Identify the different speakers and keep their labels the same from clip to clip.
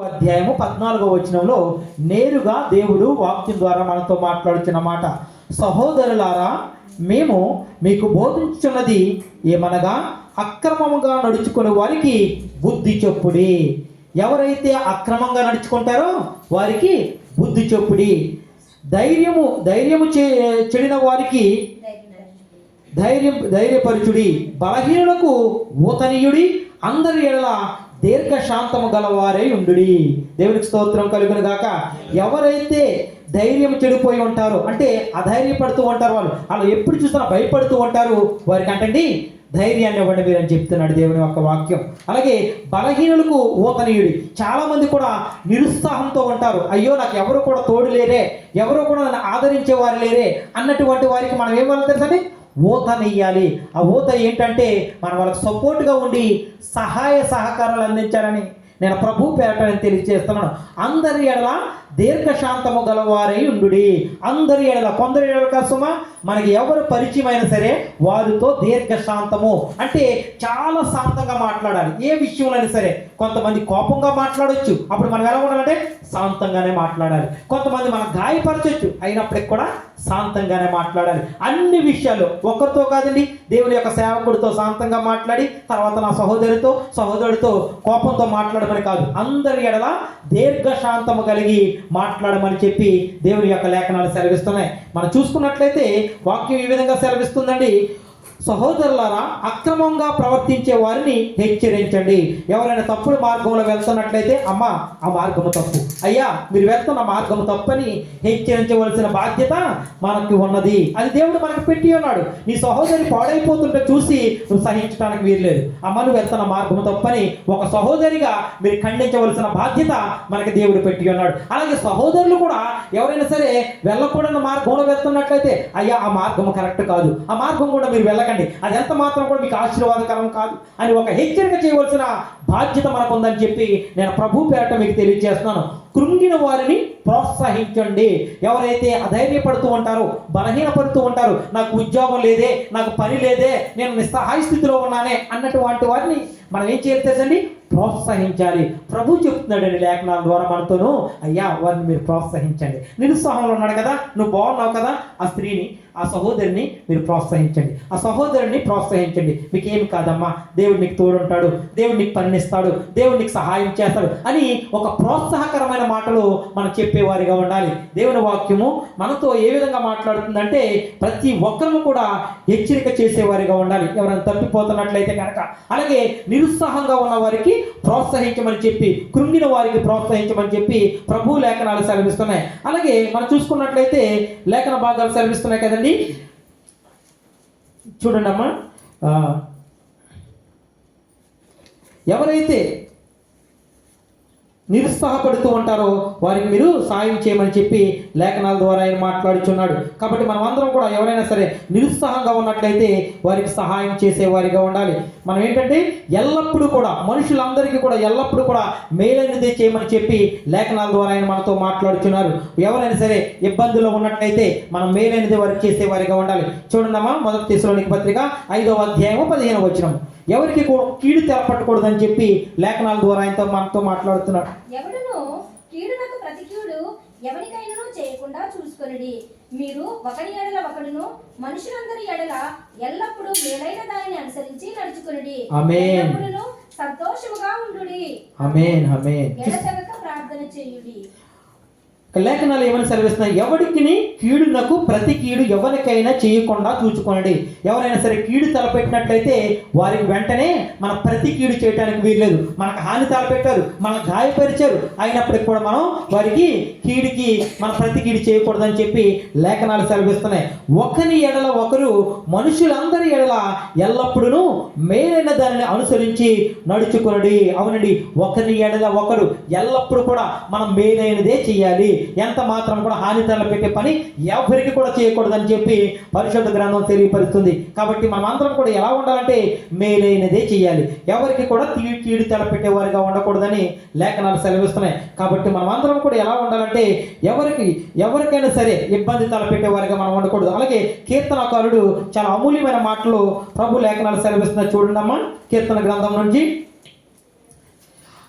Speaker 1: అధ్యాయము పద్నాలుగో వచనంలో నేరుగా దేవుడు వాక్యం ద్వారా మనతో మాట్లాడుతున్న మాట సహోదరులారా మేము మీకు బోధించున్నది ఏమనగా అక్రమముగా నడుచుకునే వారికి బుద్ధి చెప్పుడి. ఎవరైతే అక్రమంగా నడుచుకుంటారో వారికి బుద్ధి చెప్పుడి. ధైర్యము ధైర్యము చే చెడిన వారికి ధైర్యం ధైర్యపరచుడి. బలహీనులకు ఊతనీయుడి. అందరి ఎడల దీర్ఘ శాంతము గలవారై ఉండు దేవునికి స్తోత్రం కలుగును గాక. ఎవరైతే ధైర్యం చెడిపోయి ఉంటారో అంటే అధైర్యపడుతూ ఉంటారు వాళ్ళు వాళ్ళు ఎప్పుడు చూసినా భయపడుతూ ఉంటారు వారికి అంటండి ధైర్యాన్ని ఇవ్వండి మీరు అని చెప్తున్నాడు దేవుని యొక్క వాక్యం. అలాగే బలహీనులకు ఊతనీయుడి. చాలామంది కూడా నిరుత్సాహంతో ఉంటారు. అయ్యో నాకు ఎవరు కూడా తోడు లేరే ఎవరు కూడా నన్ను ఆదరించే వారు లేరే అన్నటువంటి వారికి మనం ఏం వాళ్ళు తెలుసండి? ఊతనియ్యాలి ఆ ఊత ఏంటంటే మనం వాళ్ళకి సపోర్ట్గా ఉండి సహాయ సహకారాలు అందించాలని నేను ప్రభు పేరటని నేను తెలియజేస్తున్నాను. అందరి ఎడల దీర్ఘశాంతము గలవారై ఉండు అందరి ఎడల కొందరి ఎడల కోసమా మనకి ఎవరు పరిచయం అయినా సరే వారితో దీర్ఘశాంతము అంటే చాలా శాంతంగా మాట్లాడాలి. ఏ విషయంలో సరే కొంతమంది కోపంగా మాట్లాడొచ్చు. అప్పుడు మనం ఎలా ఉండాలంటే శాంతంగానే మాట్లాడాలి. కొంతమంది మనం గాయపరచొచ్చు. అయినప్పటికి కూడా శాంతంగానే మాట్లాడాలి. అన్ని విషయాలు ఒకరితో కాదండి దేవుని యొక్క సేవకుడితో శాంతంగా మాట్లాడి తర్వాత నా సహోదరితో సహోదరుడితో కోపంతో మాట్లాడమని కాదు అందరి ఎడల దీర్ఘశాంతము కలిగి మాట్లాడమని చెప్పి దేవుని యొక్క లేఖనాలు సెలవిస్తున్నాయి. మనం చూసుకున్నట్లయితే వాక్యం ఈ విధంగా సెలవిస్తుందండి సహోదరులారా అక్రమంగా ప్రవర్తించే వారిని హెచ్చరించండి. ఎవరైనా తప్పుడు మార్గంలో వెళ్తున్నట్లయితే అమ్మ ఆ మార్గము తప్పు. అయ్యా మీరు వెళ్తున్న మార్గము తప్పని హెచ్చరించవలసిన బాధ్యత మనకి ఉన్నది. అది దేవుడు మనకు పెట్టి ఉన్నాడు. నీ సహోదరి పాడైపోతుంటే చూసి నువ్వు సహించడానికి వీల్లేదు. అమ్మ నువ్వు వెళ్తున్న మార్గము తప్పని ఒక సహోదరిగా మీరు ఖండించవలసిన బాధ్యత మనకి దేవుడు పెట్టి ఉన్నాడు. అలాగే సహోదరులు కూడా ఎవరైనా సరే వెళ్ళకూడని మార్గంలో వెళ్తున్నట్లయితే అయ్యా ఆ మార్గం కరెక్ట్ కాదు. ఆ మార్గం కూడా మీరు వెళ్ళకండి. అది ఎంత మాత్రం కూడా మీకు ఆశీర్వాదకరం కాదు. అని ఒక హెచ్చరిక చేయవలసిన బాధ్యత మనకు ఉందని చెప్పి నేను ప్రభు పేరట మీకు తెలియజేస్తున్నాను. కృంగిన వారిని ప్రోత్సహించండి. ఎవరైతే అధైర్యపడుతూ ఉంటారో బలహీనపడుతూ ఉంటారు నాకు ఉద్యోగం లేదే నాకు పని లేదే నేను నిస్సహాయ స్థితిలో ఉన్నానే అన్నటువంటి వారిని మనం ఏం చేయాలి ప్రోత్సహించాలి. ప్రభు చెప్తున్నాడండి లేఖనాల ద్వారా మనతోనూ అయ్యా వారిని మీరు ప్రోత్సహించండి. నిరుత్సాహంలో ఉన్నాడు కదా నువ్వు బాగున్నావు కదా ఆ స్త్రీని ఆ సహోదరిని మీరు ప్రోత్సహించండి. ఆ సహోదరుని ప్రోత్సహించండి. మీకు ఏమి కాదమ్మా దేవుడు నీకు తోడుంటాడు దేవుడు నీకు పన్నిస్తాడు దేవుడు నీకు సహాయం చేస్తాడు అని ఒక ప్రోత్సాహకరమైన మాటలు మనం చెప్పేవారిగా ఉండాలి. దేవుని వాక్యము మనతో ఏ విధంగా మాట్లాడుతుందంటే ప్రతి ఒక్కరూ కూడా హెచ్చరిక చేసేవారిగా ఉండాలి. ఎవరైనా తప్పిపోతున్నట్లయితే కనుక అలాగే నిరుత్సాహంగా ఉన్న వారికి ప్రోత్సహించమని చెప్పి కృంగిన వారికి ప్రోత్సహించమని చెప్పి ప్రభు లేఖనాలు సెలవిస్తున్నాయి. అలాగే మనం చూసుకున్నట్లయితే లేఖన భాగాలు సెలవిస్తున్నాయి కదండి? చూడండి అమ్మా ఆ, ఎవరైతే నిరుత్సాహపడుతూ ఉంటారో వారికి మీరు సాయం చేయమని చెప్పి లేఖనాల ద్వారా ఆయన మాట్లాడుచున్నాడు. కాబట్టి మనం అందరం కూడా ఎవరైనా సరే నిరుత్సాహంగా ఉన్నట్లయితే వారికి సహాయం చేసేవారిగా ఉండాలి. మనం ఏంటంటే ఎల్లప్పుడూ కూడా మనుషులందరికీ కూడా ఎల్లప్పుడూ కూడా మేలైనదే చేయమని చెప్పి లేఖనాల ద్వారా ఆయన మనతో మాట్లాడుచున్నారు. ఎవరైనా సరే ఇబ్బందుల్లో ఉన్నట్లయితే మనం మేలైనది వారికి చేసేవారిగా ఉండాలి. చూడండమ్మా మొదటి తీసులోనికి పత్రిక ఐదవ అధ్యాయము పదిహేను వచ్చినం ఎవరికి కూడా కీడు తెలపట్టకూడదని చెప్పి లేఖనాల ద్వారా ఆయనతో మనతో మాట్లాడుతున్నాడు.
Speaker 2: ఎవడును కీడునకు ప్రతి కీడు ఎవరికైనాను చేయకుండా చూసుకొనిడి. మీరు ఒకరి ఎడల ఒకడును మనుషులందరి ఎడల ఎల్లప్పుడూ మేలైన దానిని అనుసరించి నడుచుకొనిడి. సంతోషముగా ఉండుడి.
Speaker 1: అమేన్ అమేన్
Speaker 2: ప్రార్థన చేయుడి.
Speaker 1: లేఖనాలు ఏమైనా సెలవిస్తున్నాయి? ఎవడికిని కీడునకు ప్రతి కీడు ఎవరికైనా చేయకుండా చూచుకోనండి ఎవరైనా సరే కీడు తలపెట్టినట్లయితే వారికి వెంటనే మన ప్రతి కీడు చేయడానికి వీల్లేదు. మనకు హాని తలపెట్టారు మన గాయపరిచారు అయినప్పటికి కూడా మనం వారికి కీడుకి మన ప్రతి కీడు చేయకూడదని చెప్పి లేఖనాలు సెలవిస్తున్నాయి. ఒకరి ఎడల ఒకరు మనుషులందరి ఎడల ఎల్లప్పుడూ మేలైన దానిని అనుసరించి నడుచుకునడి. అవునండి ఒకరి ఎడల ఒకరు ఎల్లప్పుడూ కూడా మనం మేలైనదే చేయాలి. ఎంత మాత్రం కూడా హాని తలపెట్టే పని ఎవరికి కూడా చేయకూడదని చెప్పి పరిశుద్ధ గ్రంథం తెలియపరుస్తుంది. కాబట్టి మనం అందరం కూడా ఎలా ఉండాలంటే మేలైనదే చేయాలి. ఎవరికి కూడా తీ కీడు తలపెట్టే వారిగా ఉండకూడదని లేఖనాలు సెలవిస్తున్నాయి. కాబట్టి మనం అందరం కూడా ఎలా ఉండాలంటే ఎవరికి ఎవరికైనా సరే ఇబ్బంది తలపెట్టే వారిగా మనం ఉండకూడదు. అలాగే కీర్తనకారుడు చాలా అమూల్యమైన మాటలు ప్రభు లేఖనాలు సెలవిస్తున్నాయి చూడండి అమ్మా కీర్తన గ్రంథం నుంచి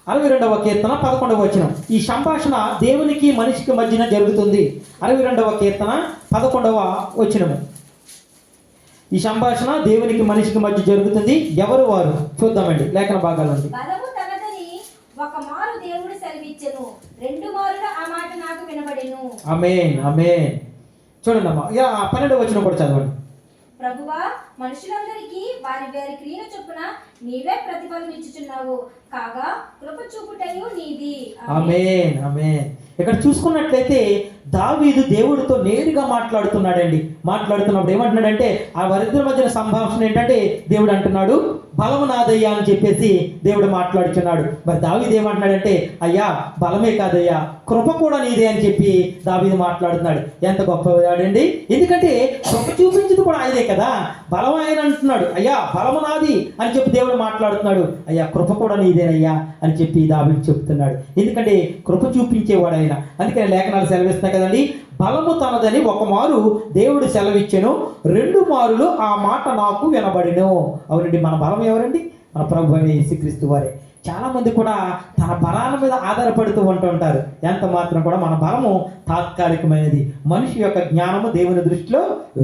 Speaker 1: అరవై రెండవ కీర్తన పదకొండవ వచనం. ఈ సంభాషణ దేవునికి మనిషికి మధ్యన జరుగుతుంది. అరవై రెండవ కీర్తన పదకొండవ వచనము. ఈ సంభాషణ దేవునికి మనిషికి మధ్య జరుగుతుంది. ఎవరు వారు? చూద్దామండి. లేఖన భాగాల నుండి
Speaker 2: బలము తనదని ఒక మారు దేవుడు సెలవిచ్చెను. రెండు మారులు ఆ మాట నాకు వినబడెను.
Speaker 1: అమేన్ అమేన్ చూడండి అమ్మా వచనం కూడా చదవండి.
Speaker 2: ప్రభువా మనుషులందరికీ వారి వారి క్రియల చొప్పున నీవే ప్రతిఫలం ఇచ్చుచున్నావు కాగా కృప చూపుటయు నీది. ఆమేన్.
Speaker 1: ఆమేన్. ఇక్కడ చూసుకున్నట్లయితే దావీదు దేవుడితో నేరుగా మాట్లాడుతున్నాడండి. మాట్లాడుతున్నప్పుడు ఏమంటున్నాడంటే ఆ వారిద్దరి మధ్యన సంభాషణ ఏంటంటే దేవుడు అంటున్నాడు బలము నాదయ్యా అని చెప్పేసి దేవుడు మాట్లాడుచున్నాడు. మరి దావీదు ఏమంటున్నాడంటే అయ్యా బలమే కాదయ్యా కృప కూడా నీదే అని చెప్పి దావీదు మాట్లాడుతున్నాడు. ఎంత గొప్పవాడండి ఎందుకంటే కృప చూపించింది కూడా ఆయనే కదా. బలం ఆయన అంటున్నాడు. అయ్యా బలము నాది అని చెప్పి దేవుడు మాట్లాడుతున్నాడు. అయ్యా కృప కూడా నీదేనయ్యా అని చెప్పి దావీదు చెప్తున్నాడు. ఎందుకంటే కృప చూపించేవాడు ఆయన. అందుకని లేఖనాలు సెలవిస్తున్నాయి కదండి. బలము తనదని ఒక మారు దేవుడు సెలవిచ్చెను. రెండు మారులు ఆ మాట నాకు వినబడిను. అవునండి మన బలం ఎవరండి? మన ప్రభు అయిన యేసుక్రీస్తు వారే. చాలామంది కూడా తన బలాల మీద ఆధారపడుతూ ఉంటుంటారు ఎంత మాత్రం కూడా మన బలము తాత్కాలికమైనది. మనిషి యొక్క జ్ఞానము దేవుని దృష్టిలో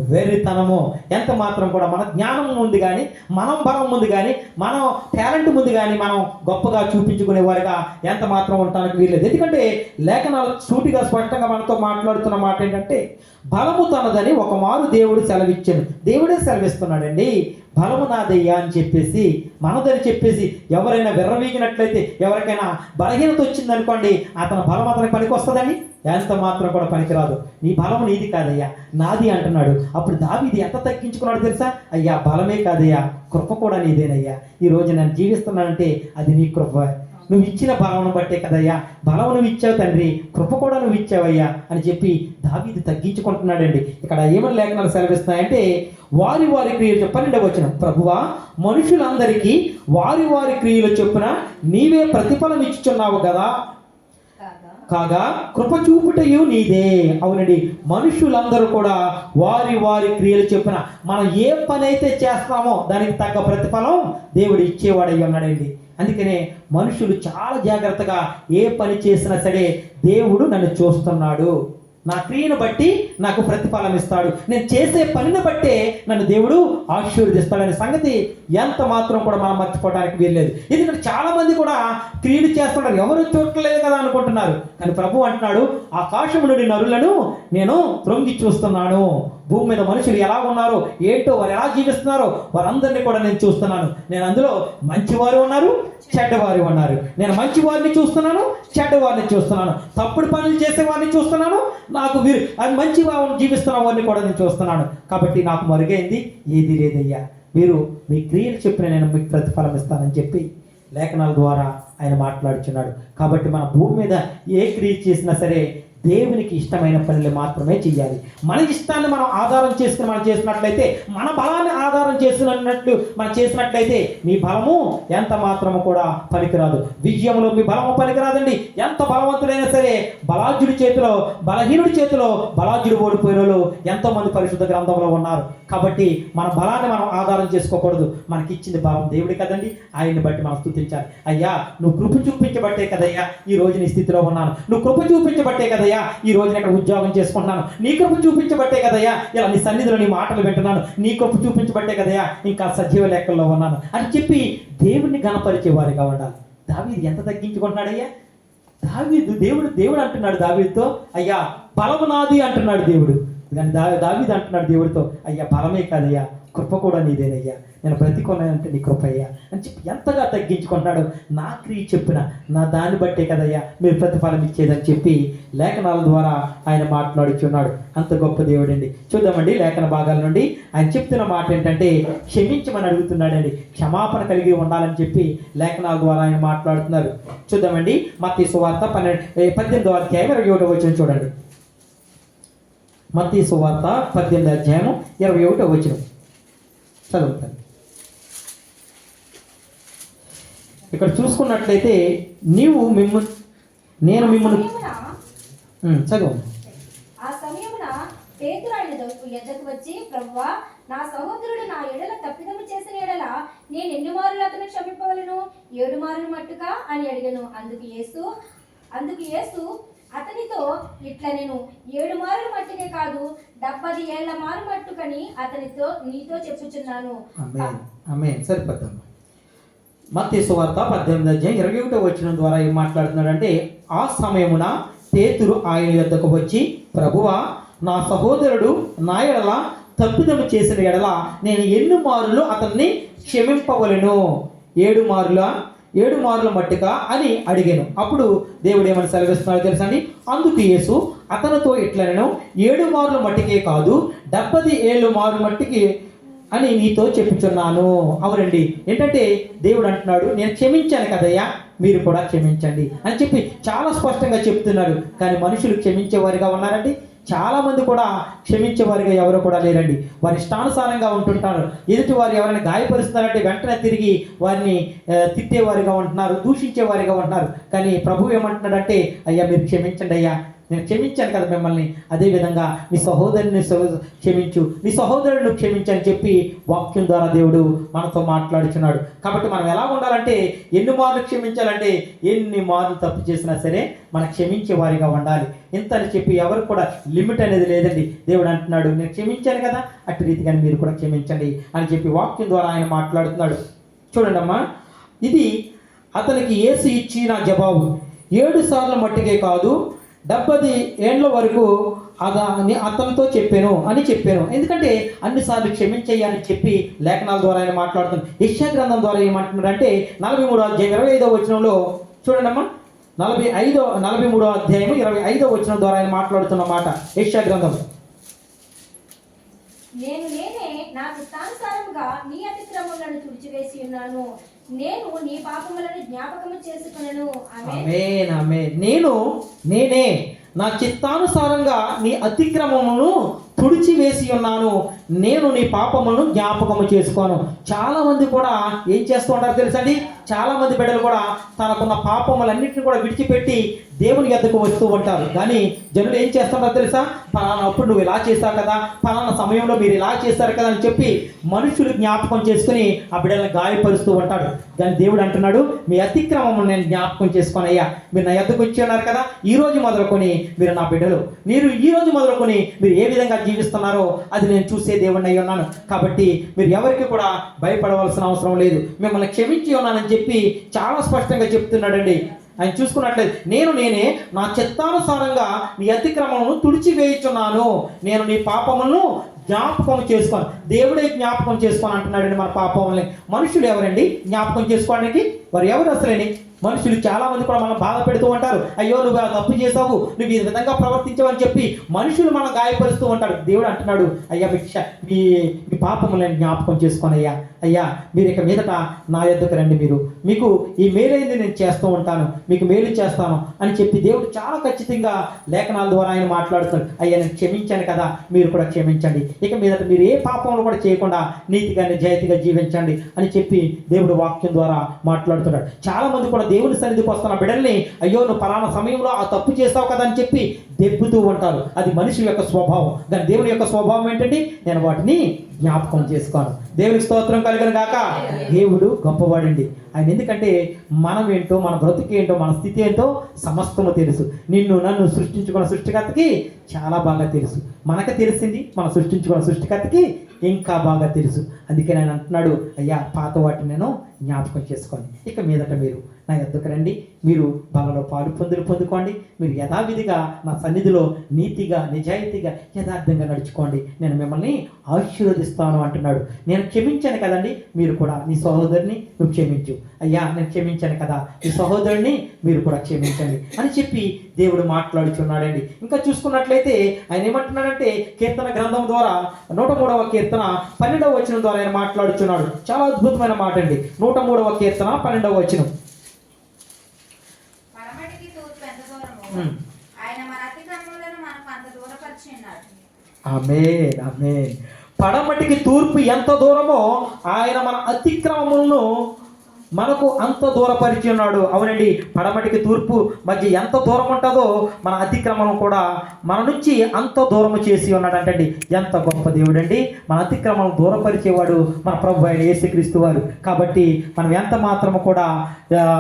Speaker 1: వెర్రితనము. ఎంత మాత్రం కూడా మన జ్ఞానం ఉంది కానీ మనం బలం ఉంది కానీ మనం టాలెంట్ ముందు కానీ మనం గొప్పగా చూపించుకునే వారిగా ఎంత మాత్రం ఉండటానికి వీల్లేదు. ఎందుకంటే లేఖనాలు సూటిగా స్పష్టంగా మనతో మాట్లాడుతున్న మాట ఏంటంటే బలము తనదని ఒక మారు దేవుడు సెలవిచ్చాను దేవుడే సెలవిస్తున్నాడండి. బలము నాదయ్యా అని చెప్పేసి మనదని చెప్పేసి ఎవరైనా విర్రవీగినట్లయితే ఎవరికైనా బలహీనత వచ్చిందనుకోండి అతని బలం అతనికి పనికి వస్తుందండి ఎంత మాత్రం కూడా పనికిరాదు. నీ బలం నీది కాదయ్యా నాది అంటున్నాడు. అప్పుడు దావిది ఎంత తగ్గించుకున్నాడు తెలుసా? అయ్యా బలమే కాదయ్యా కృప కూడా నీదేనయ్యా. ఈ రోజు నేను జీవిస్తున్నానంటే అది నీ కృప. నువ్వు ఇచ్చిన బలమును బట్టే కదయ్యా. బలం నువ్వు ఇచ్చావు తండ్రి కృప కూడా నువ్వు ఇచ్చావయ్యా అని చెప్పి దావీది తగ్గించుకుంటున్నాడండి. ఇక్కడ ఏమని లేఖనాలు సెలవిస్తున్నాయంటే వారి వారి క్రియలు పన్నెండవ వచ్చిన ప్రభువా మనుషులందరికీ వారి వారి క్రియలు చొప్పున నీవే ప్రతిఫలం ఇచ్చుచున్నావు కదా.
Speaker 2: కాగా
Speaker 1: కాగా కృప చూపుటయు నీదే. అవునండి మనుషులందరూ కూడా వారి వారి క్రియలు చెప్పిన మనం ఏ పని అయితే చేస్తామో దానికి తగ్గ ప్రతిఫలం దేవుడు ఇచ్చేవాడై ఉన్నాడండి అందుకనే మనుషులు చాలా జాగ్రత్తగా ఏ పని చేసినా సరే దేవుడు నన్ను చూస్తున్నాడు. నా క్రియను బట్టి నాకు ప్రతిఫలం ఇస్తాడు. నేను చేసే పనిని బట్టే నన్ను దేవుడు ఆశీర్వదిస్తాడనే సంగతి ఎంత మాత్రం కూడా మనం మర్చిపోవడానికి వీల్లేదు. ఎందుకంటే చాలామంది కూడా క్రియలు చేస్తున్నారు ఎవరు చూడట్లేదు కదా అనుకుంటున్నారు. కానీ ప్రభు అంటున్నాడు ఆకాశం నుండి నరులను నేను తొంగి చూస్తున్నాను. భూమి మీద మనుషులు ఎలా ఉన్నారో ఏంటో వారు ఎలా జీవిస్తున్నారో వారందరినీ కూడా నేను చూస్తున్నాను. నేను అందులో మంచివారు ఉన్నారు చెడ్డవారు ఉన్నారు. నేను మంచి వారిని చూస్తున్నాను చెడ్డవారిని చూస్తున్నాను. తప్పుడు పనులు చేసే వారిని చూస్తున్నాను నాకు వీరు అది మంచి వారిని జీవిస్తున్న వారిని కూడా నేను చూస్తున్నాను. కాబట్టి నాకు మరుగైంది ఏది లేదయ్యా. మీరు మీ క్రియలు చెప్పిన నేను మీకు ప్రతిఫలం ఇస్తానని చెప్పి లేఖనాల ద్వారా ఆయన మాట్లాడుచున్నాడు. కాబట్టి మన భూమి మీద ఏ క్రియ చేసినా సరే దేవునికి ఇష్టమైన పనులు మాత్రమే చేయాలి మన ఇష్టాన్ని మనం ఆధారం చేసుకుని మనం చేసినట్లయితే మన బలాన్ని ఆధారం చేసినట్లు మనం చేసినట్లయితే మీ బలము ఎంత మాత్రము కూడా పనికిరాదు. విజయంలో మీ బలము పనికిరాదండి. ఎంత బలవంతుడైనా సరే బలాజుడి చేతిలో బలహీనుడి చేతిలో బలాజుడు ఓడిపోయిన వాళ్ళు ఎంతో మంది పరిశుద్ధ గ్రంథంలో ఉన్నారు. కాబట్టి మన బలాన్ని మనం ఆధారం చేసుకోకూడదు. మనకి ఇచ్చింది బలం దేవుడి కదండి. ఆయన్ని బట్టి మనం స్థుతించాలి అయ్యా నువ్వు కృప చూపించబట్టే కదయ్యా ఈ రోజు నీ స్థితిలో ఉన్నాను. నువ్వు కృప చూపించబట్టే కదయ్యా ఈ రోజు నేను ఇక్కడ ఉద్యోగం చేసుకుంటున్నాను. నీ కృప చూపించబట్టే కదయ్యా ఇలా నీ సన్నిధిలో నీ మాటలు వింటున్నాను. నీ కృప చూపించబట్టే కదయ్యా ఇంకా సజీవ లెక్కల్లో ఉన్నాను. అని చెప్పి దేవుణ్ణి గణపరిచేవారిగా ఉండాలి. దావీ ఎంత తగ్గించుకుంటున్నాడయ్యా? దావీదు దేవుడు దేవుడు అంటున్నాడు దావీతో అయ్యా బలము నాది అంటున్నాడు దేవుడు. దాని దా దావీదు అంటున్నాడు దేవుడితో అయ్యా బలమే కాదయ్యా కృప కూడా నీదేనయ్యా. నేను బ్రతికొన్నానంటే నీ కృపయ్యా. అని చెప్పి ఎంతగా తగ్గించుకుంటున్నాడు నా క్రియ చెప్పిన నా దాన్ని బట్టే కదయ్యా మీరు ప్రతిఫలం ఇచ్చేదని చెప్పి లేఖనాల ద్వారా ఆయన మాట్లాడుచున్నాడు. అంత గొప్ప దేవుడండి. చూద్దామండి లేఖన భాగాల నుండి. ఆయన చెప్తున్న మాట ఏంటంటే క్షమించమని అడుగుతున్నాడండి. క్షమాపణ కలిగి ఉండాలని చెప్పి లేఖనాల ద్వారా ఆయన మాట్లాడుతున్నారు. చూద్దామండి. మత్తీ సువార్త పన్నెండు పద్దెనిమిది పద్దెనిమిదో అధ్యాయం ఇరవై ఒకటో వచ్చిన చూడండి. మత్తీ సువార్త పద్దెనిమిది అధ్యాయం ఇరవై ఒకటో వచ్చిన చదువుతాను ఇక్కడ చూసుకున్నట్లయితే నీవు మిమ్మల్ని నేను మిమ్మల్ని చదువు.
Speaker 2: ఆ సమయమున పేతురు ఆయన ఎద్దకు వచ్చి ప్రభువా నా సహోదరుడు నా ఎడల తప్పిదము చేసిన ఎడల నేను ఎన్ని మారులు అతను క్షమింపవలను? ఏడు మారులు మట్టుగా అని అడిగాను. అందుకు యేసు అందుకు యేసు అతనితో ఇట్లా నేను ఏడు మారులు మట్టుకే కాదు డెబ్బది ఏళ్ళ మారు మట్టుకని అతనితో నీతో చెప్పుచున్నాను.
Speaker 1: ఆమె ఆమె సరిపోద్దమ్మా. మత్తి సువార్త పద్దెనిమిది అధ్యాయం ఇరవై ఒకటో వచ్చిన ద్వారా ఏం మాట్లాడుతున్నాడంటే ఆ సమయమున పేతురు ఆయన యొద్దకు వచ్చి ప్రభువా నా సహోదరుడు నా ఎడల తప్పిదము చేసిన ఎడల నేను ఎన్ని మారులు అతన్ని క్షమింపవలను? ఏడు మారుల? ఏడు మార్ల మట్టిక అని అడిగాను. అప్పుడు దేవుడు ఏమని సెలవిస్తున్నాడో తెలుసండి? అందుకు యేసు అతనితో ఇట్లనను ఏడు మారుల మట్టికే కాదు డెబ్బది ఏళ్ళు మారు మట్టికి అని నీతో చెప్పుచున్నాను. అవునండి. ఏంటంటే దేవుడు అంటున్నాడు నేను క్షమించాను కదయ్యా మీరు కూడా క్షమించండి అని చెప్పి చాలా స్పష్టంగా చెప్తున్నాడు కానీ మనుషులు క్షమించేవారిగా ఉన్నారండి? చాలామంది కూడా కూడా క్షమించేవారిగా ఎవరు కూడా లేరండి. వారి ఇష్టానుసారంగా ఉంటుంటారు. ఎదుటి వారు ఎవరైనా గాయపరుస్తున్నారంటే వెంటనే తిరిగి వారిని తిట్టేవారిగా ఉంటున్నారు దూషించేవారిగా ఉంటున్నారు. కానీ ప్రభు ఏమంటున్నాడంటే అయ్యా మీరు క్షమించండి అయ్యా. నేను క్షమించాను కదా మిమ్మల్ని. అదేవిధంగా మీ సహోదరుని క్షమించు. మీ సహోదరుని క్షమించని చెప్పి వాక్యం ద్వారా దేవుడు మనతో మాట్లాడుచున్నాడు. కాబట్టి మనం ఎలా ఉండాలంటే ఎన్ని మార్లు క్షమించాలంటే ఎన్ని మార్లు తప్పు చేసినా సరే మనం క్షమించే వారిగా ఉండాలి. ఇంత అని చెప్పి ఎవరు కూడా లిమిట్ అనేది లేదండి. దేవుడు అంటున్నాడు నేను క్షమించాను కదా అటు రీతిగా మీరు కూడా క్షమించండి అని చెప్పి వాక్యం ద్వారా ఆయన మాట్లాడుతున్నాడు. చూడండి అమ్మా ఇది అతనికి ఏసు ఇచ్చిన జవాబు. ఏడు సార్లు మట్టికే కాదు డెబ్బది ఏండ్ల వరకు అదని అతనితో చెప్పాను అని చెప్పాను. ఎందుకంటే అన్నిసార్లు క్షమించయ్య చెప్పి లేఖనాల ద్వారా ఆయన మాట్లాడుతున్నాం యెషయా గ్రంథం ద్వారా ఏమంటున్నాడు అంటే నలభై మూడో అధ్యాయం ఇరవై ఐదో వచనంలో చూడండమ్మా. నలభై ఐదో నలభై మూడో అధ్యాయం ఇరవై ఐదో వచనం ద్వారా ఆయన మాట్లాడుతున్న మాట యెషయా గ్రంథం.
Speaker 2: నేను నేనే నాకు నీ అతిక్రమములను తుడిచివేసి ఉన్నాను. నేను నీ పాపములను జ్ఞాపకము చేసుకునను.
Speaker 1: ఆమేన్. ఆమేన్ నేను నేనే నా చిత్తానుసారంగా నీ అతిక్రమమును తుడిచివేసి ఉన్నాను. నేను నీ పాపములను జ్ఞాపకము చేసుకోను. చాలామంది కూడా ఏం చేస్తూ ఉంటారు తెలుసండి? చాలామంది బిడ్డలు కూడా తనకున్న పాపములన్నింటిని కూడా విడిచిపెట్టి దేవుని ఎద్దకు వస్తూ ఉంటారు. కానీ జనులు ఏం చేస్తుంటారు తెలుసా? పలానా అప్పుడు నువ్వు ఇలా చేస్తావు కదా. పలానా సమయంలో మీరు ఇలా చేస్తారు కదా అని చెప్పి మనుషులు జ్ఞాపకం చేసుకుని ఆ బిడ్డలను గాయపరుస్తూ ఉంటాడు. కానీ దేవుడు అంటున్నాడు మీ అతిక్రమము నేను జ్ఞాపకం చేసుకొని అయ్యా మీరు నా ఎద్దకు వచ్చి ఉన్నారు కదా. ఈ రోజు మొదలుకొని మీరు నా బిడ్డలు. మీరు ఈ రోజు మొదలుకొని మీరు ఏ విధంగా జీవిస్తున్నారో అది నేను చూసే దేవుడిని అయి ఉన్నాను. కాబట్టి మీరు ఎవరికి కూడా భయపడవలసిన అవసరం లేదు. మిమ్మల్ని క్షమించి ఉన్నానని చెప్పి చాలా స్పష్టంగా చెప్తున్నాడండి. ఆయన చూసుకున్నట్లయితే నేను నేనే నా చిత్తానుసారంగా నీ అతిక్రమమును తుడిచివేయుచున్నాను. నేను నీ పాపములను జ్ఞాపకం చేసుకోను. దేవుడే జ్ఞాపకం చేసుకోని అంటున్నాడండి మన పాపముల్ని. మనుషులు ఎవరండి? జ్ఞాపకం చేసుకోవడానికి వారు ఎవరు అసలేని మనుషులు చాలా మంది కూడా మనం బాధ పెడుతూ ఉంటారు. అయ్యో నువ్వు ఆ తప్పు చేసావు. నువ్వు ఈ విధంగా ప్రవర్తించవని చెప్పి మనుషులు మనం గాయపరుస్తూ ఉంటాడు దేవుడు అంటున్నాడు అయ్యా మీ మీ పాపములను జ్ఞాపకం చేసుకొని అయ్యా మీరు ఇక మీదట నా యొద్దకు రండి మీరు. మీకు ఈ మేలైంది నేను చేస్తూ ఉంటాను. మీకు మేలు చేస్తాను అని చెప్పి దేవుడు చాలా ఖచ్చితంగా లేఖనాల ద్వారా ఆయన మాట్లాడుతాడు అయ్యా నేను క్షమించాను కదా మీరు కూడా క్షమించండి. ఇక మీదట మీరు ఏ పాపంలో కూడా చేయకుండా నీతిగా నిజాయితీగా జీవించండి అని చెప్పి దేవుడు వాక్యం ద్వారా మాట్లాడుతున్నాడు. చాలామంది కూడా దేవుని సన్నిధికి వస్తున్న బిడ్డల్ని అయ్యో నువ్వు పలానా సమయంలో ఆ తప్పు చేస్తావు కదా అని చెప్పి దెబ్బుతూ ఉంటారు. అది మనిషి యొక్క స్వభావం. దాని దేవుని యొక్క స్వభావం ఏంటండి? నేను వాటిని జ్ఞాపకం చేసుకోను. దేవునికి స్తోత్రం కలిగిన గాక? దేవుడు గొప్పవాడండి. ఆయన ఎందుకంటే మనం ఏంటో మన బ్రతుకు ఏంటో మన స్థితి ఏంటో సమస్తము తెలుసు. నిన్ను నన్ను సృష్టించుకున్న సృష్టికర్తకి చాలా బాగా తెలుసు. మనకు తెలిసింది మన సృష్టించుకున్న సృష్టికర్తకి ఇంకా బాగా తెలుసు. అందుకే ఆయన అంటున్నాడు అయ్యా పాత వాటిని నేను జ్ఞాపకం చేసుకోండి ఇక మీదట మీరు నా ఎద్దుకు రండి? మీరు బలలో పాలు పొందులు పొందుకోండి. మీరు యథావిధిగా నా సన్నిధిలో నీతిగా నిజాయితీగా యథార్థంగా నడుచుకోండి. నేను మిమ్మల్ని ఆశీర్వదిస్తాను అంటున్నాడు. నేను క్షమించాను కదండి. మీరు కూడా నీ సహోదరుని నువ్వు క్షమించు. అయ్యా నేను క్షమించాను కదా. మీ సహోదరుని మీరు కూడా క్షమించండి అని చెప్పి దేవుడు మాట్లాడుచున్నాడండి. ఇంకా చూసుకున్నట్లయితే ఆయన ఏమంటున్నాడంటే కీర్తన గ్రంథం ద్వారా నూట మూడవ కీర్తన పన్నెండవ వచనం ద్వారా ఆయన మాట్లాడుచున్నాడు. చాలా అద్భుతమైన మాట అండి నూట మూడవ కీర్తన పన్నెండవ వచనం
Speaker 3: పడమటికి తూర్పు ఎంత దూరమో
Speaker 1: ఉమ్.
Speaker 3: ఆయన మన అతిక్రమములను మనకు అంత దూరపరిచి ఉన్నాడు
Speaker 1: ఆమె ఆమె పడమటికి తూర్పు ఎంత దూరమో ఆయన మన అతిక్రమములను మనకు అంత దూరపరిచి ఉన్నాడు. అవునండి పడమటికి తూర్పు మధ్య ఎంత దూరం ఉంటుందో మన అతిక్రమం కూడా మన నుంచి అంత దూరము చేసి ఉన్నాడంటండి. ఎంత గొప్ప దేవుడండి. మన అతిక్రమం దూరపరిచేవాడు మన ప్రభు ఆయన యేసుక్రీస్తు వారు. కాబట్టి మనం ఎంత మాత్రము కూడా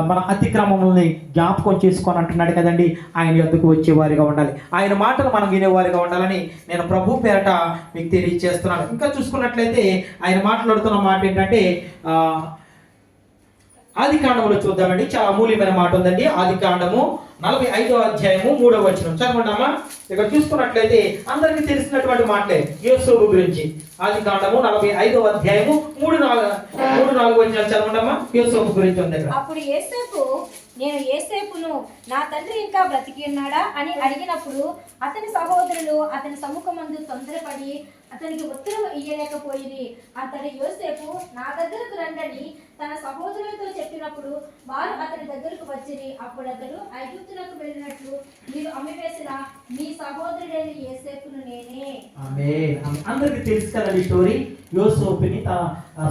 Speaker 1: మన అతిక్రమముల్ని జ్ఞాపకం చేసుకొని అంటున్నాడు కదండి ఆయన ఎందుకు వచ్చేవారిగా ఉండాలి. ఆయన మాటలు మనం వినేవారిగా ఉండాలని నేను ప్రభు పేరట మీకు తెలియజేస్తున్నాను. ఇంకా చూసుకున్నట్లయితే ఆయన మాట్లాడుతున్న మాట ఏంటంటే ఆది కాండములో చూద్దామండి. చాలా అమూల్యమైన మాట ఉందండి. ఆది కాండము నలభై ఐదో అధ్యాయము మూడవ వచనం. చదవంటామా ఇక్కడ చూసుకున్నట్లయితే అందరికీ తెలిసినటువంటి మాటలే యోసోబు గురించి. ఆది కాండము నలభై ఐదో అధ్యాయము మూడు నాలుగు మూడు నాలుగు వచనాలు చదవండమ్మా యోసోబు గురించి ఉంది ఇక్కడ.
Speaker 2: అప్పుడు ఏసేపు నేను ఏసేపును నా తండ్రి ఇంకా బ్రతికి ఉన్నాడా? అని అడిగినప్పుడు అతని సహోదరులు అతని సముఖమందు తొందరపడి అతనికి ఉత్తరం ఇయ్యలేకపోయింది. అతని యోసేపు నా దగ్గరకు రండని తన సహోదరులతో చెప్పినప్పుడు వారు అతని దగ్గరకు వచ్చిరి. అప్పుడు అతడు ఐగుప్తులకు వెళ్ళినట్లు మీరు అమ్మివేసిన మీ సహోదరుడైన ఏసేపును నేనే.
Speaker 1: ఆమె అందరికీ తెలుసు కదా ఈ స్టోరీ. యోసేపుని తన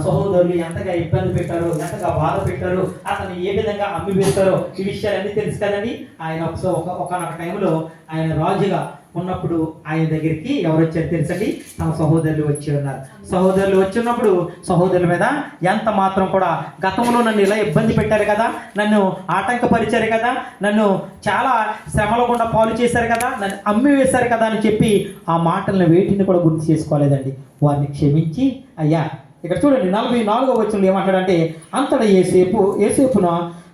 Speaker 1: సహోదరులు ఎంతగా ఇబ్బంది పెట్టారు ఎంతగా బాధ పెట్టారు అతను ఏ విధంగా అమ్మివేస్తారో ఈ విషయాలన్నీ తెలుసు కదండి. ఆయన ఒకసారి ఒక ఒకనొక టైంలో ఆయన రాజుగా ఉన్నప్పుడు ఆయన దగ్గరికి ఎవరు వచ్చారు తెలుసండి? తమ సహోదరులు వచ్చి ఉన్నారు. సహోదరులు వచ్చి ఉన్నప్పుడు సహోదరుల మీద ఎంత మాత్రం కూడా గతంలో నన్ను ఇలా ఇబ్బంది పెట్టారు కదా నన్ను ఆటంకపరిచారు కదా నన్ను చాలా శ్రమల గుండా పాలు చేశారు కదా నన్ను అమ్మి వేశారు కదా అని చెప్పి ఆ మాటలను వేటిని కూడా గుర్తు చేసుకోలేదండి. వారిని క్షమించి అయ్యా ఇక్కడ చూడండి నలభై నాలుగో వచ్చిన ఏమంటాడంటే అంతటా ఏసేపు ఏసేపున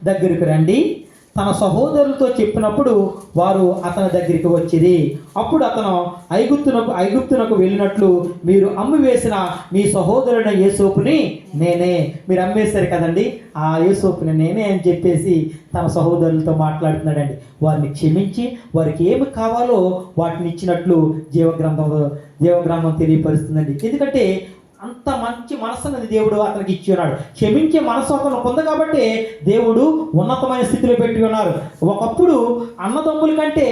Speaker 1: దగ్గరికి రండి. తన సహోదరులతో చెప్పినప్పుడు వారు అతని దగ్గరికి వచ్చింది అప్పుడు అతను ఐగుప్తునకు ఐగుప్తునకు వెళ్ళినట్లు మీరు అమ్మి వేసిన మీ సహోదరుడైన యేసోపుని నేనే. మీరు అమ్మేశారు కదండి. ఆ యేసోపుని నేనే అని చెప్పేసి తన సహోదరులతో మాట్లాడుతున్నాడండి. వారిని క్షమించి వారికి ఏమి కావాలో వాటిని ఇచ్చినట్లు జీవగ్రంథంలో జీవగ్రంథం తెలియపరుస్తుందండి. ఎందుకంటే అంత మంచి మనస్సున్నది దేవుడు అతనికి ఇచ్చి ఉన్నాడు క్షమించే మనస్సు అతను పొంద కాబట్టి దేవుడు ఉన్నతమైన స్థితిలో పెట్టి ఉన్నారు. ఒకప్పుడు అన్నదమ్ముల కంటే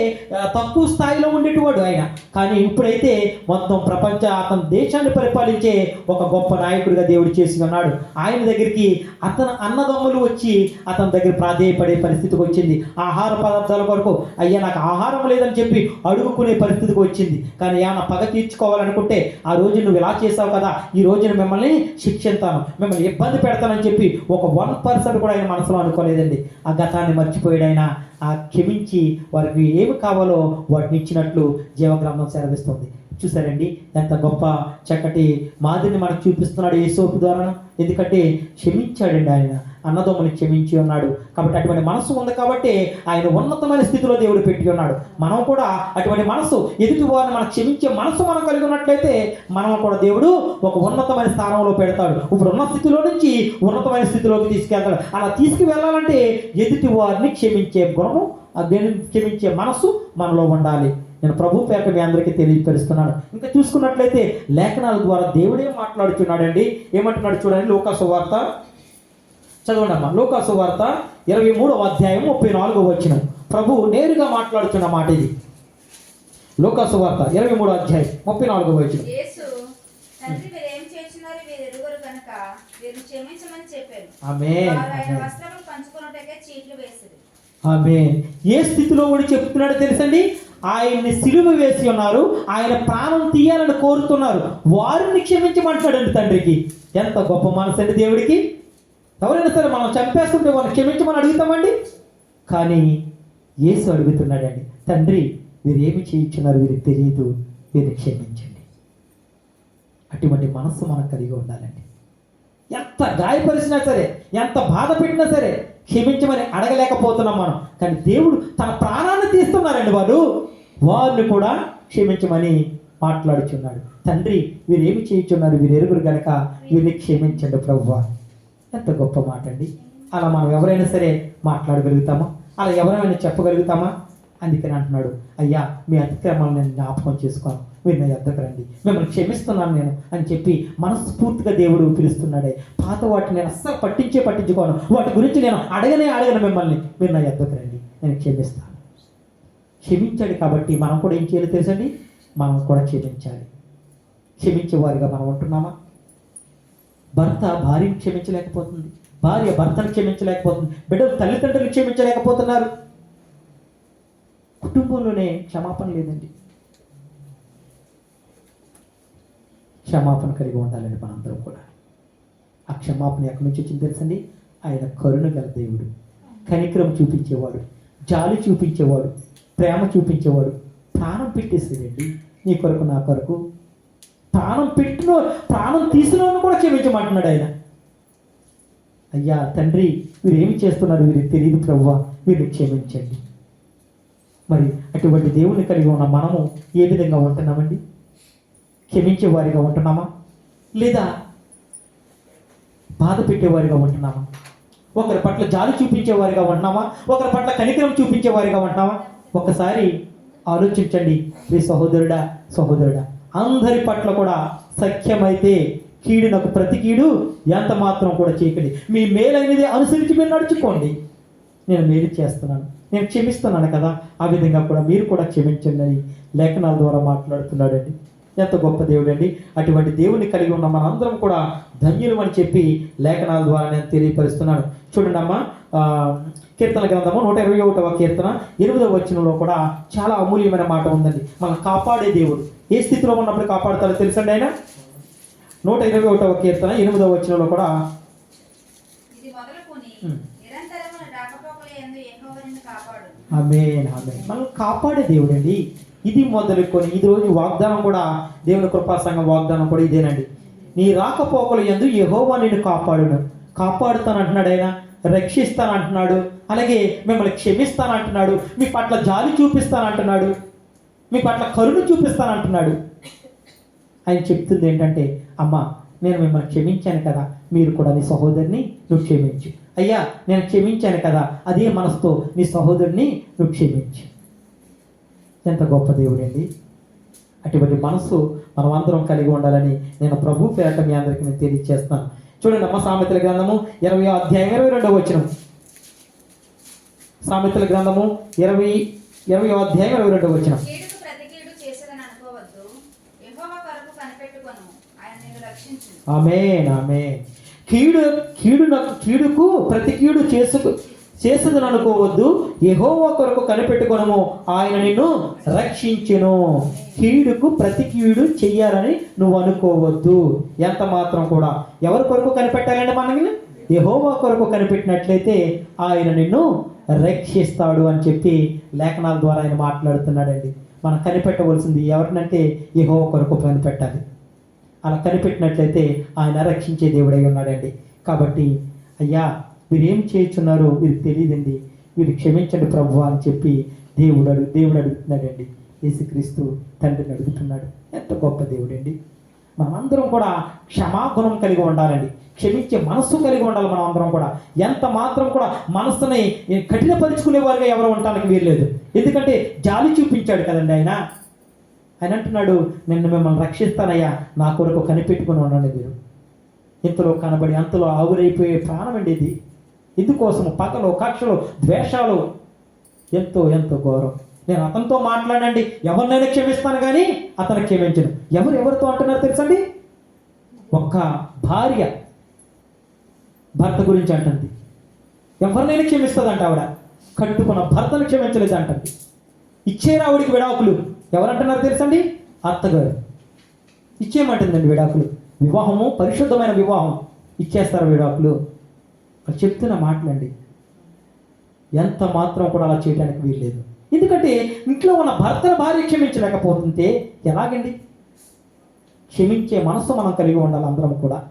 Speaker 1: తక్కువ స్థాయిలో ఉండేటివాడు ఆయన. కానీ ఇప్పుడైతే మొత్తం ప్రపంచ అతని దేశాన్ని పరిపాలించే ఒక గొప్ప నాయకుడిగా దేవుడు చేసి ఉన్నాడు. ఆయన దగ్గరికి అతను అన్నదమ్ములు వచ్చి అతని దగ్గర ప్రాధేయపడే పరిస్థితికి వచ్చింది. ఆహార పదార్థాల కొరకు అయ్యా నాకు ఆహారం లేదని చెప్పి అడుగుకునే పరిస్థితికి వచ్చింది. కానీ ఏమైనా పగ తీర్చుకోవాలనుకుంటే ఆ రోజు నువ్వు ఇలా చేసావు కదా ఈ రోజున మిమ్మల్ని శిక్షిస్తాను మిమ్మల్ని ఇబ్బంది పెడతానని చెప్పి ఒక వన్ పర్సెంట్ కూడా ఆయన మనసులో అనుకోలేదండి. ఆ గతాన్ని మర్చిపోయాడైనా ఆ క్షమించి వారికి ఏమి కావాలో వాటిని ఇచ్చినట్లు జీవగ్రంథం సెలవిస్తుంది. చూసారండి ఎంత గొప్ప చక్కటి మాదిరిని మనకు చూపిస్తున్నాడు ఏ సోపు ద్వారా ఎందుకంటే క్షమించాడండి ఆయన. అన్నదమ్ముని క్షమించి ఉన్నాడు. కాబట్టి అటువంటి మనసు ఉంది కాబట్టి ఆయన ఉన్నతమైన స్థితిలో దేవుడు పెట్టి ఉన్నాడు. మనం కూడా అటువంటి మనసు ఎదుటి వారిని మనం క్షమించే మనసు మనం కలిగి ఉన్నట్లయితే మనం కూడా దేవుడు ఒక ఉన్నతమైన స్థానంలో పెడతాడు. ఇప్పుడు ఉన్న స్థితిలో నుంచి ఉన్నతమైన స్థితిలోకి తీసుకెళ్తాడు. అలా తీసుకువెళ్ళాలంటే ఎదుటి వారిని క్షమించే గుణము క్షమించే మనసు మనలో ఉండాలి. నేను ప్రభు పేట మీ అందరికీ తెలియపరుస్తున్నాను. ఇంకా చూసుకున్నట్లయితే లేఖనాల ద్వారా దేవుడే మాట్లాడుతున్నాడండి ఏమంటున్నాడు చూడండి లోకాసు వార్త. చదవండి అమ్మా లోకాసు వార్త ఇరవై మూడవ అధ్యాయం ముప్పై నాలుగో వచ్చిన ప్రభు నేరుగా మాట్లాడుతున్న మాట ఇది. లోకాసు వార్త ఇరవై మూడో అధ్యాయం ముప్పై నాలుగో వచ్చిన ఆమె ఏ స్థితిలో కూడా చెప్తున్నాడో తెలుసండి? ఆయన్ని సిలువ వేసి ఉన్నారు. ఆయన ప్రాణం తీయాలని కోరుతున్నారు. వారిని క్షమించమంటాడండి తండ్రికి. ఎంత గొప్ప మనసు అండి దేవుడికి. ఎవరైనా సరే మనం చంపేస్తుంటే మనం క్షమించమని అడుగుతామండి? కానీ యేసు అడుగుతున్నాడండి తండ్రి వీరేమి ఏమి చేయించున్నారు వీరికి తెలియదు వీరిని క్షమించండి. అటువంటి మనస్సు మనకు కలిగి ఉండాలండి. ఎంత గాయపరిచినా సరే ఎంత బాధ పెట్టినా సరే క్షమించమని అడగలేకపోతున్నాం మనం. కానీ దేవుడు తన ప్రాణాన్ని తీస్తున్నారండి వారు వారిని కూడా క్షమించమని మాట్లాడుచున్నాడు. తండ్రి వీరేమి చేయించున్నారు? వీరు ఎరుగురు గనక వీరిని క్షమించండి ప్రభువా ఎంత గొప్ప మాట అండి అలా మనం ఎవరైనా సరే మాట్లాడగలుగుతామా? అలా ఎవరైనా చెప్పగలుగుతామా? అందుకని అంటున్నాడు అయ్యా మీ అతిక్రమాలు నేను జ్ఞాపకం చేసుకోను. మీరు నా ఎద్దకు రండి మిమ్మల్ని క్షమిస్తున్నాను నేను అని చెప్పి మనస్ఫూర్తిగా దేవుడు పిలుస్తున్నాడే. పాత వాటిని నేను అస్సలు పట్టించే పట్టించుకోను. వాటి గురించి నేను అడగనే అడగను మిమ్మల్ని. మీరు నా ఎద్దకు రండి నేను క్షమిస్తాను. క్షమించాడు కాబట్టి మనం కూడా ఏం చేయాలి తెలుసండి? మనం కూడా క్షమించాలి. క్షమించే వారిగా మనం ఉంటున్నామా? భర్త భార్యను క్షమించలేకపోతుంది. భార్య భర్తను క్షమించలేకపోతుంది. బిడ్డలు తల్లిదండ్రులు క్షమించలేకపోతున్నారు. కుటుంబంలోనే క్షమాపణ లేదండి. క్షమాపణ కలిగి ఉండాలండి మనందరం కూడా. ఆ క్షమాపణ ఎక్కడి నుంచి వచ్చింది తెలుసండి? ఆయన కరుణ గల దేవుడు. కనికరం చూపించేవాడు. జాలి చూపించేవాడు. ప్రేమ చూపించేవాడు. ప్రాణం పెట్టేసేదండి నీ కొరకు నా కొరకు ప్రాణం పెట్టిన ప్రాణం తీసిన కూడా క్షమించమంటున్నాడు ఆయన. అయ్యా తండ్రి వీరు ఏమి చేస్తున్నారు? వీరికి తెలియదు ప్రవ్వ వీరిని క్షమించండి. మరి అటువంటి దేవుని కలిగి ఉన్న మనము ఏ విధంగా ఉంటున్నామండి? క్షమించే వారిగా ఉంటున్నామా? లేదా బాధ పెట్టేవారిగా ఉంటున్నామా? ఒకరి పట్ల జాలి చూపించేవారిగా ఉంటున్నామా? ఒకరి పట్ల కనికరం చూపించేవారిగా ఉంటున్నామా? ఒకసారి ఆలోచించండి మీ సహోదరుడా సహోదరుడా. అందరి పట్ల కూడా సఖ్యమైతే కీడునకు ప్రతి కీడు ఎంత మాత్రం కూడా చేయకండి మీ మేలైనది అనుసరించి మీరు నడుచుకోండి. నేను మేలు చేస్తున్నాను. నేను క్షమిస్తున్నాను కదా. ఆ విధంగా కూడా మీరు కూడా క్షమించండి అని లేఖనాల ద్వారా మాట్లాడుతున్నాడండి. ఎంత గొప్ప దేవుడు అండి అటువంటి దేవుని కలిగి ఉన్న మనందరం కూడా ధన్యులు అని చెప్పి లేఖనాల ద్వారా నేను తెలియపరుస్తున్నాను. చూడండి అమ్మా కీర్తన గ్రంథము నూట ఇరవై ఒకటవ కీర్తన ఎనిమిదవ వచనంలో కూడా చాలా అమూల్యమైన మాట ఉందండి. మనం కాపాడే దేవుడు. ఏ స్థితిలో ఉన్నప్పుడు కాపాడుతాడో తెలుసండి ఆయన? నూట ఇరవై ఒకటవ కీర్తన ఎనిమిదవ వచనంలో కూడా మనం కాపాడే దేవుడు అండి ఇది మొదలుకొని ఇది రోజు వాగ్దానం కూడా. దేవుని కృపా సంఘం వాగ్దానం కూడా ఇదేనండి. నీ రాకపోకలు ఎందు యెహోవా నిన్ను కాపాడును. కాపాడుతాను అంటున్నాడు ఆయన రక్షిస్తాను అంటున్నాడు అలాగే మిమ్మల్ని క్షమిస్తాను అంటున్నాడు మీ పట్ల జాలి చూపిస్తాను అంటున్నాడు మీ పట్ల కరుణ చూపిస్తాను అంటున్నాడు ఆయన చెప్తుంది ఏంటంటే అమ్మా నేను మిమ్మల్ని క్షమించాను కదా. మీరు కూడా నీ సహోదరిని నువ్వు క్షమించు. అయ్యా నేను క్షమించాను కదా. అదే మనసుతో నీ సహోదరిని నువ్వు క్షమించు. ఎంత గొప్ప దేవుడండి. అటువంటి మనసు మనం అందరం కలిగి ఉండాలని నేను ప్రభు పేరట మీ అందరికీ నేను తెలియజేస్తాను చూడండి అమ్మ సామెతల గ్రంథము ఇరవై అధ్యాయం ఇరవై రెండవ వచ్చిన సామెతల గ్రంథము ఇరవై ఇరవై అధ్యాయం ఇరవై రెండవ వచ్చిన
Speaker 3: కీడుకు ప్రతి కీడు చేసేదని అనుకోవద్దు యెహోవా కొరకు కనిపెట్టుకొను ఆయన నిన్ను ఆమె
Speaker 1: ఆమేన్. కీడు కీడు నాకు కీడుకు ప్రతి కీడు చేసుకు చేసేదని అనుకోవద్దు. యెహోవా కొరకు కనిపెట్టుకొనము. ఆయన నిన్ను రక్షించెను. కీడుకు ప్రతి కీడు చెయ్యాలని నువ్వు అనుకోవద్దు. ఎంత మాత్రం కూడా. ఎవరి కొరకు కనిపెట్టాలండి మనకి యెహోవా కొరకు కనిపెట్టినట్లయితే ఆయన నిన్ను రక్షిస్తాడు అని చెప్పి లేఖనాల ద్వారా ఆయన మాట్లాడుతున్నాడండి. మనం కనిపెట్టవలసింది ఎవరినంటే యెహోవా కొరకు కనిపెట్టాలి. అలా కనిపెట్టినట్లయితే ఆయన రక్షించే దేవుడై ఉన్నాడండి. కాబట్టి అయ్యా వీరేం ఏం చేయుచున్నారో వీరికి తెలియదండి. వీరు క్షమించండి ప్రభు అని చెప్పి దేవుడు అడుగు దేవుడు అడుగుతున్నాడండి. యేసుక్రీస్తు తండ్రిని అడుగుతున్నాడు. ఎంత గొప్ప దేవుడండి. మనమందరం కూడా క్షమాగుణం కలిగి ఉండాలండి. క్షమించే మనస్సు కలిగి ఉండాలి మనం అందరం కూడా. ఎంత మాత్రం కూడా మనస్సుని కఠినపరుచుకునే వారిగా ఎవరు ఉండటానికి వీల్లేదు. ఎందుకంటే జాలి చూపించాడు కదండి ఆయన. ఆయన అంటున్నాడు నిన్ను మిమ్మల్ని రక్షిస్తానయ్యా నా కొరకు కనిపెట్టుకుని ఉండండి మీరు. ఇంతలో కనబడి అంతలో ఆవురైపోయే ప్రాణం అండి ఇది. ఇందుకోసం పగలు కక్షలు ద్వేషాలు ఎంతో ఎంతో ఘోరం. నేను అతనితో మాట్లాడండి ఎవరినైనా క్షమిస్తాను కానీ అతను క్షమించను. ఎవరు ఎవరితో అంటున్నారు తెలుసండి? ఒక్క భార్య భర్త గురించి అంటుంది. ఎవరినైనా క్షమిస్తుందంట ఆవిడ. కట్టుకున్న భర్తను క్షమించలేదు అంటుంది ఇచ్చేరావుడికి విడాకులు. ఎవరంటున్నారు తెలుసండి? అత్తగారు. ఇచ్చేయమంటుందండి విడాకులు. వివాహము పరిశుద్ధమైన వివాహం ఇచ్చేస్తారు విడాకులు. అది చెప్తున్న మాటలండి. ఎంత మాత్రం కూడా అలా చేయడానికి వీల్లేదు. ఎందుకంటే ఇంట్లో ఉన్న భర్తను భార్య క్షమించలేకపోతుంటే ఎలాగండి? క్షమించే మనస్సు మనం కలిగి ఉండాలి అందరం కూడా.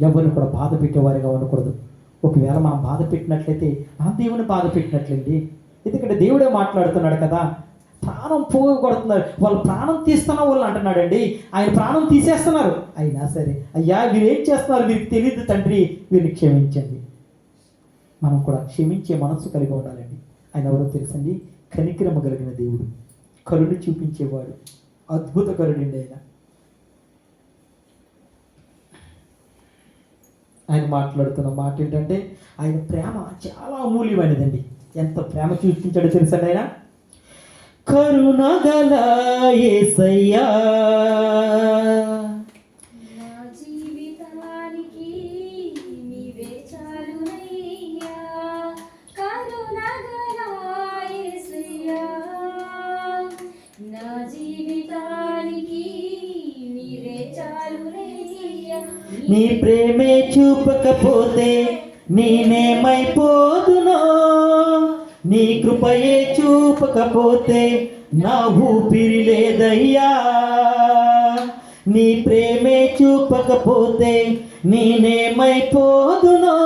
Speaker 1: ఎవరిని కూడా బాధ పెట్టేవారిగా ఉండకూడదు. ఒకవేళ మనం బాధ పెట్టినట్లయితే ఆ దేవుని బాధ పెట్టినట్లండి. ఎందుకంటే దేవుడే మాట్లాడుతున్నాడు కదా. ప్రాణం పోగొడుతున్నారు వాళ్ళు ప్రాణం తీస్తున్న వాళ్ళు అంటున్నాడండి. ఆయన ప్రాణం తీసేస్తున్నారు. అయినా సరే అయ్యా మీరు ఏం చేస్తున్నారు? మీకు తెలియదు తండ్రి. వీరిని క్షమించండి. మనం కూడా క్షమించే మనస్సు కలిగి ఉండాలండి. ఆయన ఎవరో తెలుసండి? కనికిరమ కలిగిన దేవుడు. కరుణ చూపించేవాడు. అద్భుత కరుణండి ఆయన. ఆయన మాట్లాడుతున్న మాట ఏంటంటే ఆయన ప్రేమ చాలా అమూల్యమైనదండి. ఎంత ప్రేమ చూపించాడు తెలుసా ఆయన కరుణగల ఏసయ్యా.
Speaker 2: నీ
Speaker 1: ప్రేమే చూపకపోతే నేనేమైపోదునో? నీ కృపయే చూపకపోతే నా ఊపిరి లేదయ్యా. నీ ప్రేమే చూపకపోతే నేనేమైపోదునో?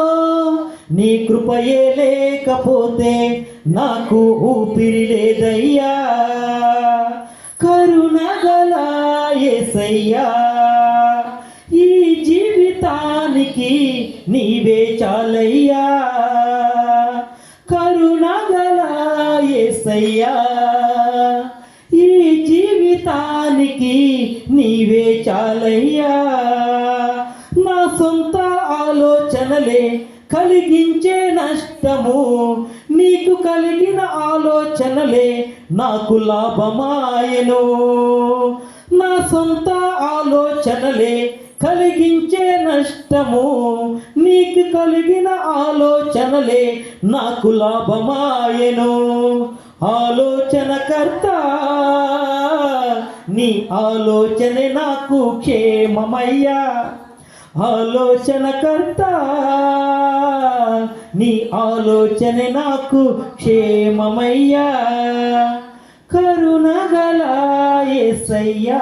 Speaker 1: నీ కృపయే లేకపోతే నాకు ఊపిరి లేదయ్యా. కరుణగల యేసయ్యా ఈ జీవితానికి నీవే చాలయ్యా. యేసయ్యా ఈ జీవితానికి నీవే చాలయ్యా. నా సొంత ఆలోచనలే కలిగించే నష్టము నీకు కలిగిన ఆలోచనలే నాకు లాభమాయను. నా సొంత ఆలోచనలే కలిగించే నష్టము నీకు కలిగిన ఆలోచనలే నాకు లాభమాయను. ఆలోచనకర్త నీ ఆలోచనే నాకు క్షేమమయ్యా. ఆలోచనకర్త నీ ఆలోచన నాకు క్షేమమయ్యా. కరుణగల యేసయ్యా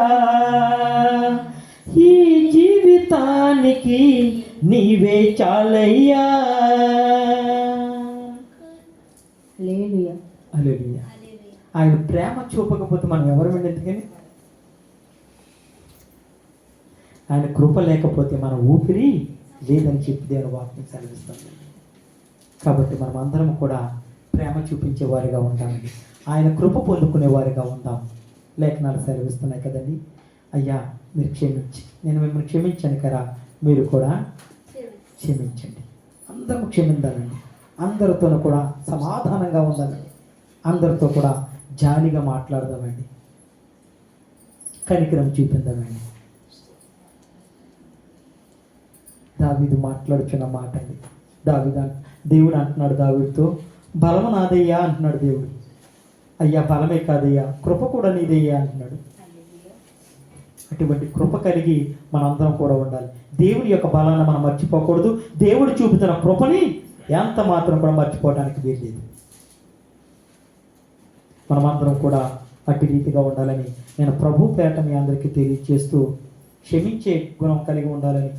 Speaker 1: ఈ జీవితానికి నీవే చాలయ్యా.
Speaker 2: లేదు
Speaker 1: హల్లెలూయా. ఆయన ప్రేమ చూపకపోతే మనం ఎవరు ఎందుకని ఆయన కృప లేకపోతే మన ఊపిరి లేదని చెప్పి దేవుని వాక్యం సెలవిస్తుంది. కాబట్టి మనం అందరం కూడా ప్రేమ చూపించే వారిగా ఉంటామండి ఆయన కృప పొందుకునే వారిగా ఉందాం. లేఖనాలు సెలవిస్తున్నాయి కదండి. అయ్యా మీరు క్షమించి. నేను మిమ్మల్ని క్షమించాను కదా. మీరు కూడా క్షమించండి. అందరం క్షమిందాలండి. అందరితోనూ కూడా సమాధానంగా ఉండాలండి అందరితో కూడా జాలిగా మాట్లాడదామండి. కనికరం చూపిందామండి. దావిదు మాట్లాడుచున్న మాట అండి దావిద దేవుడు అంటున్నాడు దావిడితో బలము నాదయ్యా అంటున్నాడు దేవుడు. అయ్యా బలమే కాదయ్యా కృప కూడా నీదయ్యా అంటున్నాడు. అటువంటి కృప కలిగి మనందరం కూడా ఉండాలి. దేవుడి యొక్క బలాన్ని మనం మర్చిపోకూడదు. దేవుడు చూపుతున్న కృపని ఎంత మాత్రం కూడా మర్చిపోవడానికి వీల్లేదు. మనమందరం కూడా అట్టి రీతిగా ఉండాలని నేను ప్రభు పేట మీ అందరికీ తెలియజేస్తూ క్షమించే గుణం కలిగి ఉండాలని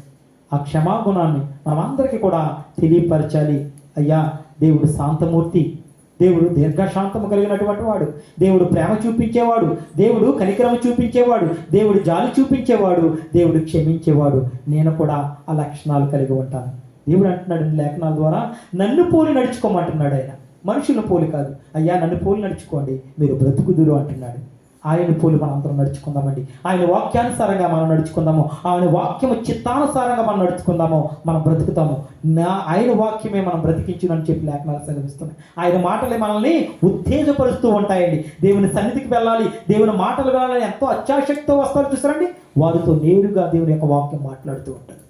Speaker 1: ఆ క్షమాగుణాన్ని మనమందరికీ కూడా తెలియపరచాలి. అయ్యా దేవుడు శాంతమూర్తి దేవుడు దీర్ఘశాంతము కలిగినటువంటి వాడు దేవుడు ప్రేమ చూపించేవాడు దేవుడు కనికరము చూపించేవాడు దేవుడు జాలి చూపించేవాడు దేవుడు క్షమించేవాడు. నేను కూడా ఆ లక్షణాలు కలిగి ఉంటాను. దేవుడు అంటున్నాడు లేఖనాల ద్వారా నన్ను పోలి నడుచుకోమంటున్నాడు ఆయన. మనుషుల పోలి కాదు. అయ్యా నన్ను పోలి నడుచుకోండి. మీరు బ్రతుకుదురు అంటున్నాడు. ఆయన పోలి మనం అందరం నడుచుకుందామండి. ఆయన వాక్యానుసారంగా మనం నడుచుకుందాము. ఆయన వాక్యము చిత్తానుసారంగా మనం నడుచుకుందాము. మనం బ్రతుకుతాము. నా ఆయన వాక్యమే మనం బ్రతికించునని చెప్పి లేఖనాలు సెలవిస్తున్నాయి. ఆయన మాటలే మనల్ని ఉత్తేజపరుస్తూ ఉంటాయండి. దేవుని సన్నిధికి వెళ్ళాలి. దేవుని మాటలు వెళ్ళాలని ఎంతో అత్యాశక్తితో వస్తారు చూసారండి? వారితో నేరుగా దేవుని యొక్క వాక్యం మాట్లాడుతూ ఉంటారు.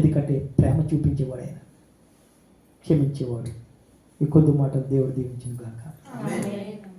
Speaker 1: ఎందుకంటే ప్రేమ చూపించేవాడు ఆయన. క్షమించేవాడు. ఈ కొద్ది మాటలు దేవుడు దీవించిన గాక.